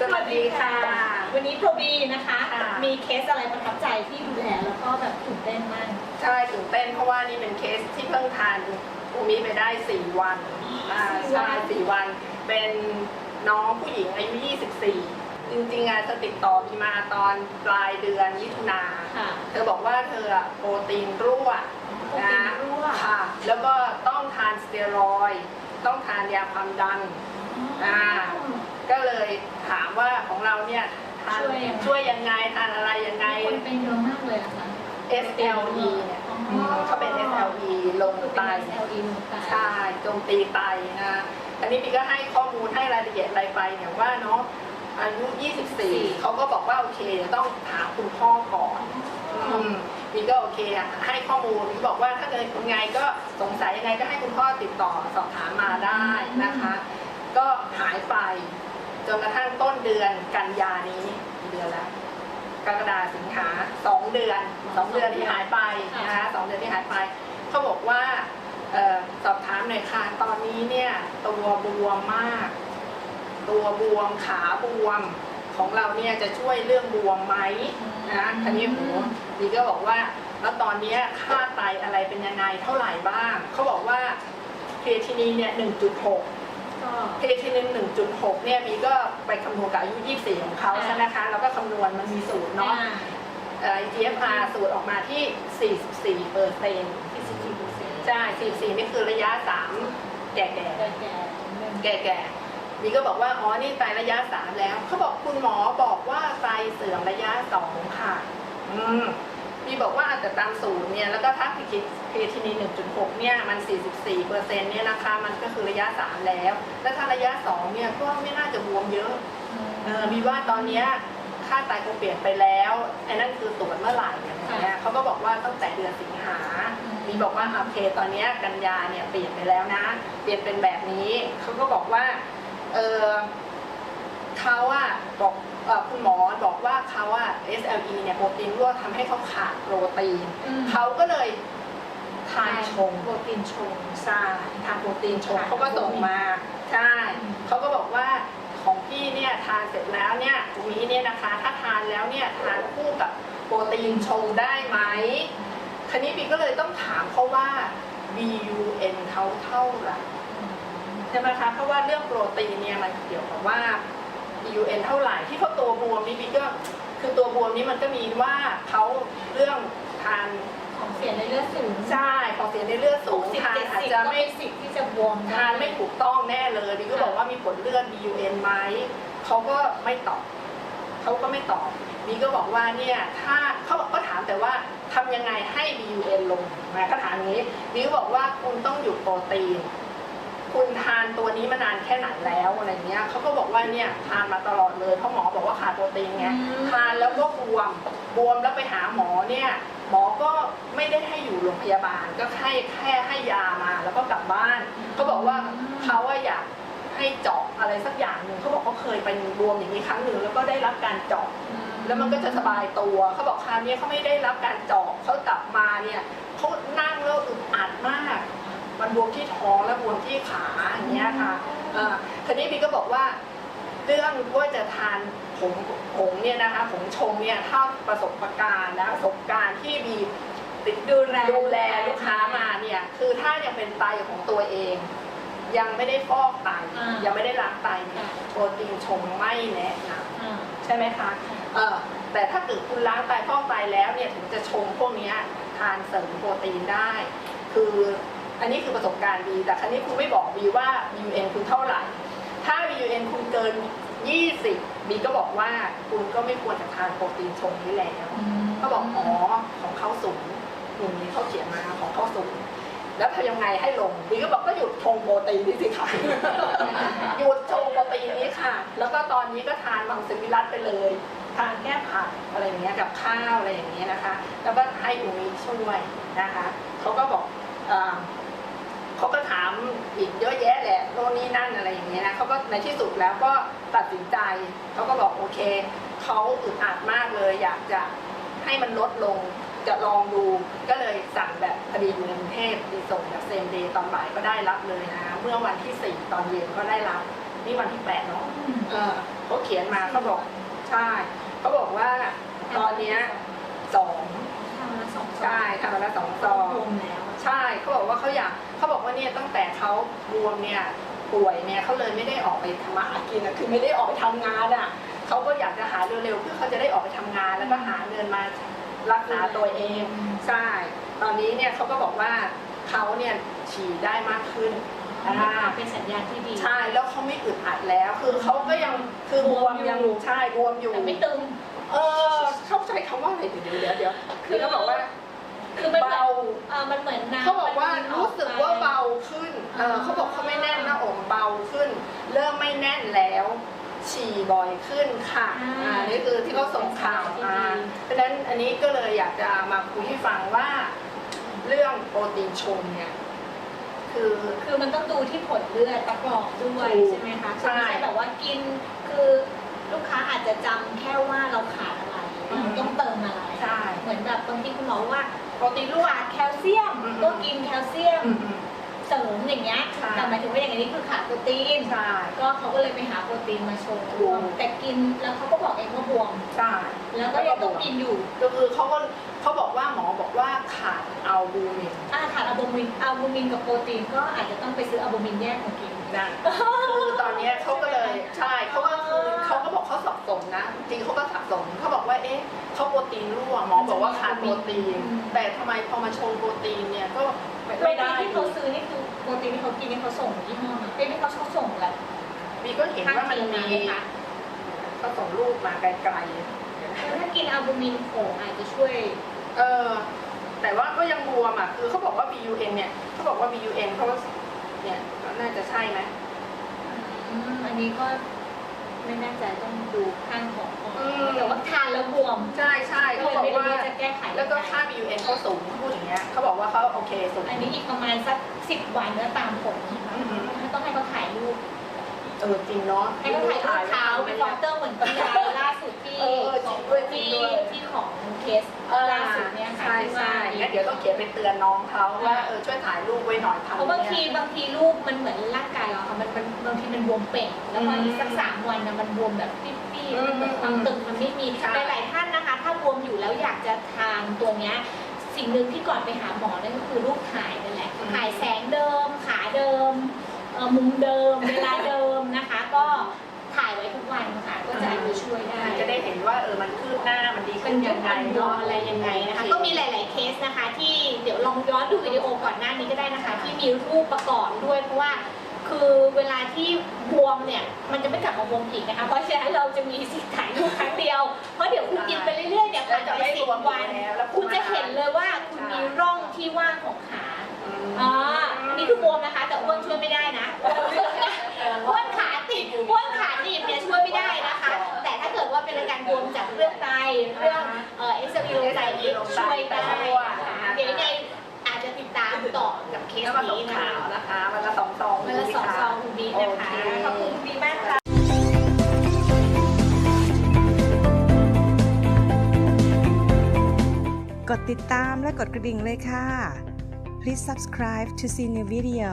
สวัสดีค่ะ วันนี้โปรบีนะคะ ค่ะ มีเคสอะไรประทับใจที่ดูแลแล้วก็แบบตื่นเต้นมาก ใช่ตื่นเต้นเพราะว่านี่เป็นเคสที่เพิ่งทานอูมิไปได้ 4 วันอ่าสี่วัน ใช่สี่วัน เป็นน้องผู้หญิงอายุ 24 จริงๆอะเธอติดต่อมีมาตอนปลายเดือนมิถุนา ค่ะ เธอบอกว่าเธออะโปรตีนรั่วโปรตีนรั่วค่ะ แล้วก็ต้องทานสเตียรอยด์ต้องทานยาความดัน อ่า ก็เลยถามว่าของเราเนี่ยทานช่วยยังไงช่วยยังไงทานอะไรยังไง คนเป็นเยอะมากเลยอะค่ะ SLE เนี่ยอ๋ออืมเขาเป็น SLE ลงไต SLE ลงไตใช่โจมตีไตนะอันนี้พี่ก็ให้ข้อมูลให้รายละเอียดอะไรไปเนี่ยว่าเนาะอายุ 24 เขาก็บอกว่าโอเคเดี๋ยวต้องถามคุณพ่อก่อนอืมพี่ก็โอเคอะให้ข้อมูลพี่บอกว่าถ้าเกิดยังไงก็สงสัยยังไงก็ให้คุณพ่อติดต่อสอบถามมาได้นะคะ ก็หายไป จนกระทั่งต้นเดือนกันยานี้กี่เดือนแล้วกรกฎาสิงหาสองเดือนสองเดือนที่หายไปนะคะสองเดือนที่หายไปเขาบอกว่าเออสอบถามหน่อยค่ะตอนนี้เนี่ยตัวบวมมาก ตัวบวมขาบวมของเราเนี่ยจะช่วยเรื่องบวมไหมนะอันนี้โหดีก็บอกว่า แล้วตอนเนี้ยค่าไตอะไรเป็นยังไงเท่าไหร่บ้างเขาบอกว่าเคทีนีเนี่ย1.6ก็ เพทีนึง1.6เนี่ยมีก็ไปคำนวณกับอายุ 24 ของเขาอ่าใช่ไหมคะแล้วก็คำนวณมันมีสูตรเนาะอ่เอ่อ GFR สูตรออกมาที่ 44เปอร์เซ็นต์ที่สิบสี่เปอร์เซ็นต์ใช่44นี่คือระยะ 3 แก่ๆแก่แก่ๆแก่ๆมีก็บอกว่า อ๋อ นี่ไตระยะ 3 แล้ว เขาบอกคุณหมอบอกว่าไตเสื่อมระยะ 2 ค่ะ อืม มีบอกว่าแต่ตามสูตรเนี่ยแล้วก็ถ้าพิคิดเคทีนี1.6 เนี่ยมัน 44เปอร์เซ็นต์เนี่ยนะคะมันก็คือระยะ 3 แล้ว แล้วถ้าระยะ 2 เนี่ยก็ไม่น่าจะบวมเยอะเออมีว่าตอนเนี้ยค่าไตคงเปลี่ยนไปแล้วไอ้นั่นคือตรวจเมื่อไหร่อะไรเงี้ยเขาก็บอกว่าตั้งแต่เดือนสิงหา มีบอกว่าโอเคตอนเนี้ยกันยาเนี่ยเปลี่ยนไปแล้วนะ เปลี่ยนเป็นแบบนี้เขาก็บอกว่าเออ เขาอะบอกเอ่อคุณหมอบอกว่าเขาอะ SLE เนี่ยโปรตีนรั่วทำให้เขาขาดโปรตีนอืมเขาก็เลยทานชงโปรตีนชงใช่ทานโปรตีนชงทานเขาก็ส่งมาใช่อืมเขาก็บอกว่าของพี่เนี่ยทานเสร็จแล้วเนี่ยตรงนี้เนี่ยนะคะ ถ้าทานแล้วเนี่ยทานคู่กับโปรตีนชงได้ไหมคันนี้พี่ก็เลยต้องถามเขาว่า BUN เขาเท่าไหร่ใช่ไหมคะเพราะว่าเรื่องโปรตีนเนี่ยมันเกี่ยวกับว่า BUN เท่าไหร่ที่เขาตัวบวมนี่พี่ก็คือตัวบวมนี่มันก็มีว่าเขาเรื่องทานของเสียในเลือดสูงใช่ของเสียในเลือดสูงสิบทานเจ็ดอาจสิบจะก็ไม่ไม่สิบที่จะบวมด้ทานไม่ถูกต้องแน่เลยบีก็บอกว่ามีผลเลือด BUN ไหมเขาก็ไม่ตอบเขาก็ไม่ตอบบีก็บอกว่าเนี่ยถ้าเขาก็ถามแต่ว่าทำยังไงให้ BUN ลงนะก็ถามอย่างนี้บีก็บอกว่าคุณต้องหยุดโปรตีน คุณทานตัวนี้มานานแค่ไหนแล้วอะไรเงี้ยเขาก็บอกว่าเนี่ยทานมาตลอดเลยเพราะหมอบอกว่าขาดโปรตีนไงอืมทานแล้วก็บวมบวมแล้วไปหาหมอเนี่ยหมอก็ไม่ได้ให้อยู่โรงพยาบาล ก็ให้แค่ให้ยามาแล้วก็กลับบ้านเขาบอกว่าเขาอะอยากให้เจาะอะไรสักอย่างหนึ่งเขาบอกเขาเคยเป็นบวมอย่างนี้ครั้งหนึ่งแล้วก็ได้รับการเจาะแล้วมันก็จะสบายตัวเขาบอกคราวนี้เขาไม่ได้รับการเจาะเขากลับมาเนี่ยเขานั่งแล้วอึดอัดมาก มันบวมที่ท้องและบวมที่ขาอย่างเงี้ยค่ะเอ่อทีนี้บีก็บอกว่าเรื่องว่าจะทานผงผงเนี่ยนะคะผงชงเนี่ยถ้าประสบการณ์นะประสบการณ์ที่บีติดดูแลดูแลลูกค้ามาเนี่ยคือถ้ายังเป็นไตของตัวเอง ยังไม่ได้ฟอกไตอ่ายัยังไม่ได้ล้างไตเนี่ยค่ะโปรตีนชงไม่แนะนำอ่าใช่ไหมคะเออแต่ถ้าเกิดคุณล้างไตฟอกไตแล้วเนี่ยถึงจะชงพวกเนี้ยทานเสริมโปรตีนได้ คือ อันนี้คือประสบการณ์ดีแต่ครั้นี้คุณไม่บอกบีว่า BUN คุณเท่าไหร่ ถ้า BUN คุณเกิน 20บีก็บอกว่าคุณก็ไม่ควรจะทานโปรตีนชงนี้แล้วเขาบอกอ๋อของเขาสูงอย่างนี้เขาเขียนมาของเขาสูงแล้วทำยังไงให้ลงบีก็บอกก็หยุดชงโปรตีนนี่สิคะหยุดชงโปรตีนนี้ค่ะ แล้วก็ตอนนี้ก็ทานมังสวิรัตไปเลยทานแก้ผักอะไรอย่างเงี้ยกับข้าวอะไรอย่างเงี้ยนะคะ แล้วก็ให้อูมิช่วยนะคะเขาก็บอก อีกเยอะแยะแหละโน่นนี่นั่นอะไรอย่างเงี้ยนะเขาก็ในที่สุดแล้วก็ตัดสินใจเขาก็บอกโอเคเขาอึดอัดมากเลย อยากจะให้มันลดลงจะลองดูก็เลยสั่งแบบพอดีอยู่ในกรุงเทพดีส่งแบบเซมเดย์ตอนบ่ายก็ได้รับเลยนะเมื่อวันที่สี่ตอนเย็นก็ได้รับ นี่วันที่แปดเนาะเออเขาเขียนขียนมาเขาบอกใช่เขาบอกว่าตอนเนี้ยสองทำละสองซองใช่ทำมาแล้วสองซองรวมแล้ว ใช่เขาบอกว่าเขาอยากเขาบอกว่าเนี่ยตั้งแต่เขาบวมเนี่ยป่วยเนี่ยเขาเลยไม่ได้ออกไปทำมาหากินนะคือไม่ได้ออกไปทำงานอะเขาก็อยากจะหาเร็วๆเพื่อเขาจะได้ออกไปทำงานแล้วก็หาเงินมารักษาตัวเองใช่ตอนนี้เนี่ยเขาก็บอกว่าเขาเนี่ยฉี่ได้มากขึ้นอ่าอ่าเป็นสัญญาณที่ดีใช่แล้วเขาไม่อึดอัดแล้ว คือเขาก็ยังคือบวมยังใช่บวมอยู่แต่ไม่ตึง เออเข้าใจคำว่าอะไรเดี๋ยวเดี๋ยวเดี๋ยวคือเขาบอกว่า คือมันเบา เออมันเหมือนน้ำเขาบอกว่ามันรู้สึกว่าเบาขึ้นเออเขาบอกเขาไม่แน่นหน้าอกเบาขึ้น เริ่มไม่แน่นแล้ว ฉี่บ่อยขึ้นค่ะอ่านี่คือที่เขาส่งข่าวมาเพราะฉะนั้นอันนี้ก็เลยอยากจะมาคุยให้ฟังว่า เรื่องโปรตีนชงเนี่ย คือ คือมันต้องดูที่ผลเลือดประกอบด้วยถูกใช่ไหมคะใช่ไม่ใช่แบบว่ากินคือลูกค้าอาจจะจำแค่ว่าเราขาดอะไรอื มเราต้องเติมอะไร ใช่ เหมือนแบบบางทีคุณหมอว่าโปรตีนลูกขาดแคลเซียมอืม ก็กินแคลเซียมอืมอืม เสริมอย่างเงี้ยใช่ แต่หมายถึงว่าอย่างนี้คือขาดโปรตีน ใช่ ก็เขาก็เลยไปหาโปรตีนมาชงถูกแต่กินแล้วเขาก็บอกเองว่าบวม ใช่แล้วก็ยังต้องกินอยู่ก็คือเขาก็เขาบอกว่าหมอบอกว่าขาดอัลบูมินอ่าขาดอะบูมินอะบูมินกับโปรตีนก็อาจจะต้องไปซื้ออะบูมินแยกมากิน นะ คือตอนเนี้ยเขาก็เลยใช่เขาก็คือเขาก็บอกเขาสับสนนะจ ริงๆเขาก็สับสนเขาบอกว่าเอ๊ะเขาโปรตีนรั่วหมอบอกว่าขาดโปรตีน แต่ทำไมพอมาชงโปรตีนเนี่ยก็ไม่โปรไม่ตีได้นที่เขาซื้อนี่คือโปรตีนที่เขากินนี่เขาส่งยี่ห้อไหนเอ้ยที่เขาชอบส่งแหละมีก็เห็นว่ามันมีคะเขาส่งรูปมาไกลแล้วถ้ากินอะบูมินโขงอาจจะช่วยๆเออแต่ว่าก็ยังบวมอะคือเขาบอกว่า BUN เนี่ยเขาบอกว่า BUN เขาเนี่ยน่าจะใช่ไหมอืมอันนี้ก็ ไม่แน่ใจต้องดูข้างของอืม แต่ว่าทานแล้วบวมใช่ใช่ก็เขาเลยบอกไม่รู้ว่าว่าจะแก้ไขแล้วก็ยังไงค่า BUN เขาสูงเขาพูดอย่างเงี้ยเขาบอกว่าเขาโอเคสูง อันนี้อีกประมาณสักสิบวันก็ตามผลนะคะอือหือ ต้องให้เขาถ่ายรูป เออจริงเนาะ ให้เขาถ่ายรูปเท้าเป็นฟอเตอร์เหมือนที่ไลน์ล่าสุดที่เออจริงด้วยจริงที่ด้วยที่ของเคสเออ ล่าสุดเนี่ย เดี๋ยวต้องเขียนไปเตือนน้องเขาว่าเออช่วยถ่ายรูปไว้หน่อยทำเพราะบางทีเนี่ยบางทีรูปมันเหมือนร่างกายเราค่ะมันมันบางทีมันบวมเป่งแล้วพออีกสักสามวันนะมันบวมแบบปี้ๆมันเหมือนความตึงมันไม่มีใช่หลายๆท่านนะคะ ถ้าบวมอยู่แล้วอยากจะทานตัวเนี้ยสิ่งหนึ่งที่ก่อนไปหาหมอนั่นก็คือรูปถ่ายนั่นแหละถ่ายแสงเดิม ขาเดิมเอ่อมุมเดิม เวลาเดิมนะคะ ก็ถ่ายไว้ทุกวันค่ะ ก็จะอาจจะช่วยได้ จะได้เห็นว่าเออมันคืบหน้ามันดีเป็ขึ้นนยัยังงไงไงเนาะเนาะอะไรยังไงนะคะ ก็มีหลายๆเค สนะคะที่เดี๋ยวลองย้อนดูวิดีโอก่อนหน้านี้ก็ได้นะคะ ที่มีรูปประกอบด้วยเพราะว่าคือเวลาที่บวมเนี่ยมันจะไม่กลับมาบวมอีกนะคะเพราะฉะนั้นเราจะมีสิทธิ์ถ่ายรูปครั้งเดียวเพราะเดี๋ยวคุณกินไปเรื่อยๆเนี่ยผ่านไปสิบวันแล้วคุณจะเห็นเลยว่าคุณมีร่องที่ว่างของขาอ่า บวมจากเรื่องไตเรื่องเอ่อเอ็กซ์เรย์ลงไตนี้ช่วยได้นะคะเดี๋ยวยังไงอาจจะติดตามต่อกับเคสแล้วมาส่งนี้นะข่าคะวนะคะวันละสองซองวันละสองซองคุณบีนะคะโอเคขอบคุณคุณบีมากค่ะกดติดตามและกดกระดิ่งเลยค่ะ Please subscribe to see new video